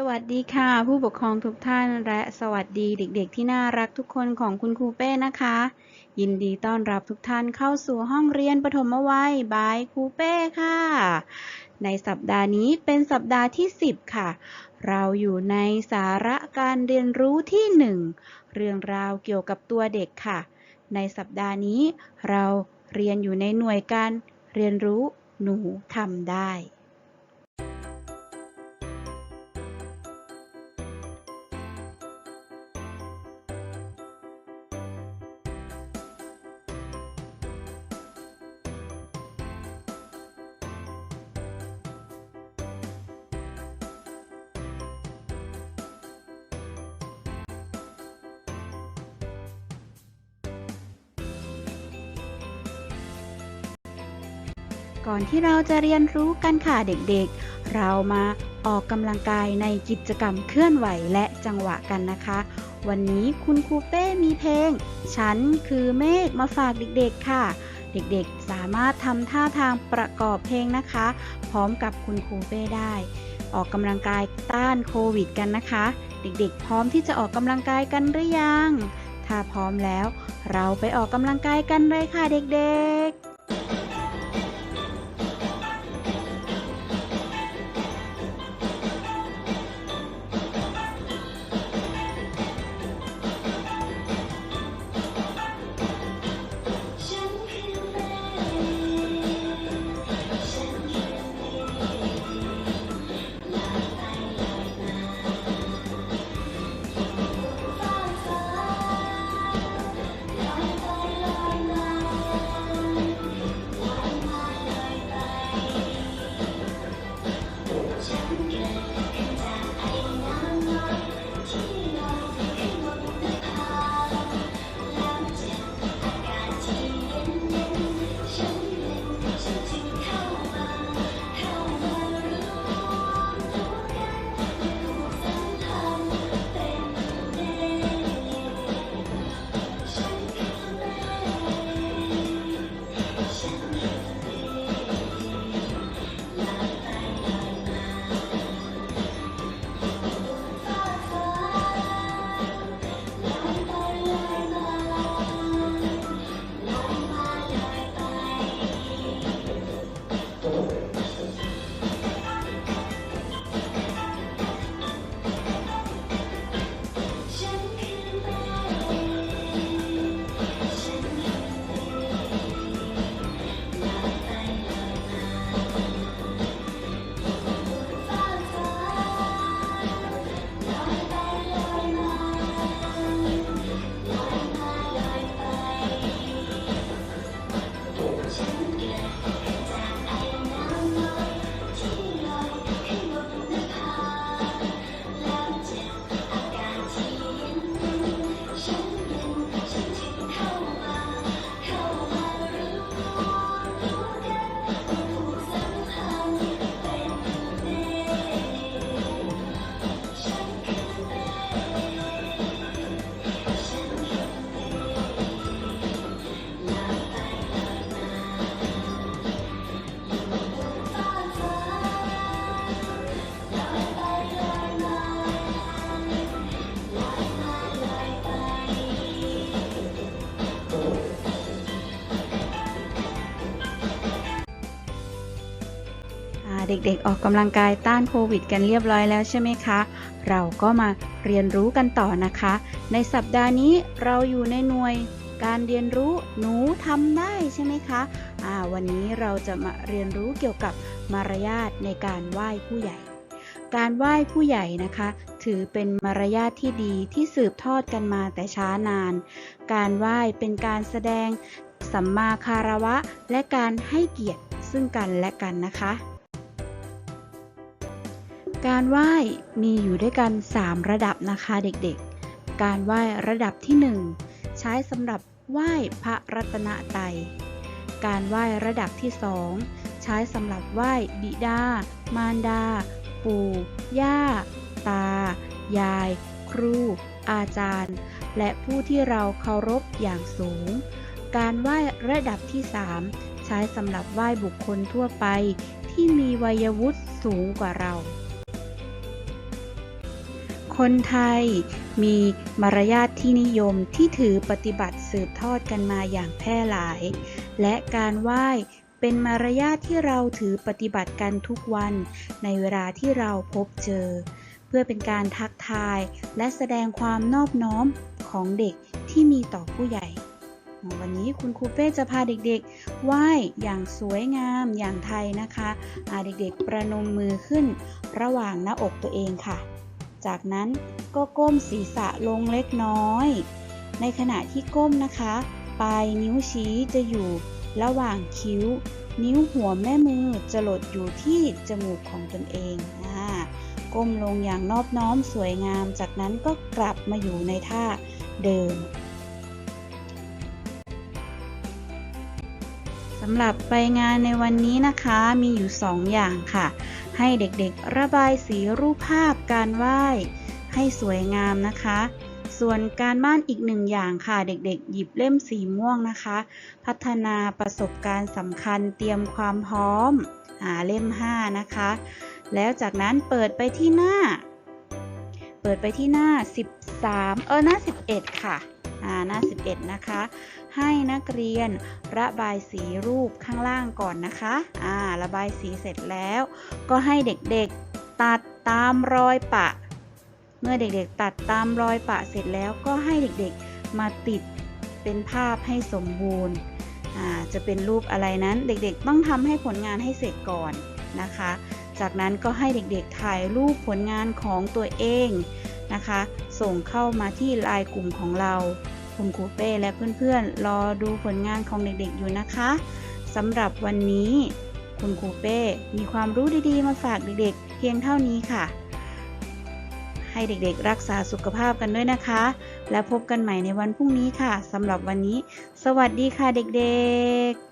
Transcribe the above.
สวัสดีค่ะ ผู้ปกครองทุกท่านและสวัสดีเด็กๆ ที่น่ารักทุกคนของคุณครูเป้นะคะ ยินดีต้อนรับทุกท่านเข้าสู่ห้องเรียนปฐมวัยบายครูเป้ค่ะ ในสัปดาห์นี้เป็นสัปดาห์ที่ 10 ค่ะ เราอยู่ในสาระการเรียนรู้ที่ 1 เรื่องราวเกี่ยวกับตัวเด็กค่ะ ในสัปดาห์นี้เราเรียนอยู่ในหน่วยการเรียนรู้หนูทำได้ ก่อนที่เราจะเรียนรู้กันค่ะเด็กๆ เรามาออกกำลังกายในกิจกรรมเคลื่อนไหวและจังหวะกันนะคะ วันนี้คุณครูเป้มีเพลง ฉันคือเมฆมาฝากเด็กๆค่ะ เด็กๆสามารถทำท่าทางประกอบเพลงนะคะ พร้อมกับคุณครูเป้ได้ ออกกำลังกายต้านโควิดกันนะคะ เด็กๆ พร้อมที่จะออกกำลังกายกันหรือยัง ถ้าพร้อมแล้ว เราไปออกกำลังกายกันเลยค่ะเด็กๆ เด็กๆ ออกกำลังกายต้านโควิด กันเรียบร้อยแล้วใช่ไหมคะ เราก็มาเรียนรู้กันต่อนะคะ ในสัปดาห์นี้เราอยู่ในหน่วยการเรียนรู้หนูทำได้ใช่ไหมคะอ่าวันนี้เราจะมาเรียนรู้เกี่ยวกับมารยาทในการไหว้ผู้ใหญ่ การไหว้ผู้ใหญ่นะคะ ถือเป็นมารยาทที่ดีที่สืบทอดกันมาแต่ช้านาน การไหว้เป็นการแสดงสัมมาคารวะ และการให้เกียรติซึ่งกันและกันนะคะ การไหว้มีอยู่ด้วยกัน 3 ระดับนะคะเด็กๆ การไหว้ระดับที่ 1 ใช้สำหรับไหว้พระรัตนตรัย การไหว้ระดับที่ 2 ใช้สำหรับไหว้บิดา มารดา ปู่ ย่า ตา ยาย ครู อาจารย์ และผู้ที่เราเคารพอย่างสูง การไหว้ระดับที่ 3 ใช้สำหรับไหว้บุคคลทั่วไปที่มีวัยวุฒิสูงกว่าเรา คนไทยมีมารยาทที่นิยมที่ถือปฏิบัติสืบทอดกันมาอย่างแพร่หลาย และการไหว้เป็นมารยาทที่เราถือปฏิบัติกันทุกวันในเวลาที่เราพบเจอ เพื่อเป็นการทักทายและแสดงความนอบน้อมของเด็กที่มีต่อผู้ใหญ่ วันนี้คุณครูเป้จะพาเด็กๆไหว้อย่างสวยงามอย่างไทยนะคะเด็กๆประนมมือขึ้นระหว่างหน้าอกตัวเองค่ะ จากนั้นก็ก้มศีรษะลงเล็กน้อย ในขณะที่ก้มนะคะ ปลายนิ้วชี้จะอยู่ระหว่างคิ้ว นิ้วหัวแม่มือจะหลดอยู่ที่จมูกของตนเองอ่าก้มลงอย่างนอบน้อมสวยงาม จากนั้นก็กลับมาอยู่ในท่าเดิม สำหรับใบงานในวันนี้นะคะมีอยู่ 2 อย่างค่ะ ให้เด็กๆระบายสีรูปภาพการไหว้ให้สวยงามนะคะ ส่วนการบ้านอีกหนึ่งอย่างค่ะ เด็กๆ หยิบเล่มสีม่วงนะคะ พัฒนาประสบการณ์สำคัญเตรียมความพร้อมหาเล่ม 5 นะคะ แล้วจากนั้นเปิดไปที่หน้า เปิดไปที่หน้า 13 เออหน้า 11 ค่ะอ่า หน้า 11 นะคะ ให้นักเรียนระบายสีรูปข้างล่างก่อนนะคะอ่าระบายสีเสร็จแล้ว ก็ให้เด็กๆตัดตามรอยปะ เมื่อเด็กๆ ตัดตามรอยปะเสร็จแล้วก็ให้เด็กๆมาติดเป็นภาพให้สมบูรณ์จะเป็นรูปอะไรนั้นเด็กๆ ต้องทำให้ผลงานให้เสร็จก่อนนะคะ จากนั้นก็ให้เด็กๆถ่ายรูปผลงานของตัวเอง นะคะ ส่งเข้ามาที่ไลน์กลุ่มของเรา คุณครูเป้และเพื่อนๆ รอดูผลงานของเด็กๆอยู่นะคะสำหรับวันนี้ คุณครูเป้มีความรู้ดีๆ มาฝากเด็กๆ เพียงเท่านี้ค่ะ ให้เด็กๆ รักษาสุขภาพกันด้วยนะคะ และพบกันใหม่ในวันพรุ่งนี้ค่ะสำหรับวันนี้ สวัสดีค่ะเด็กๆ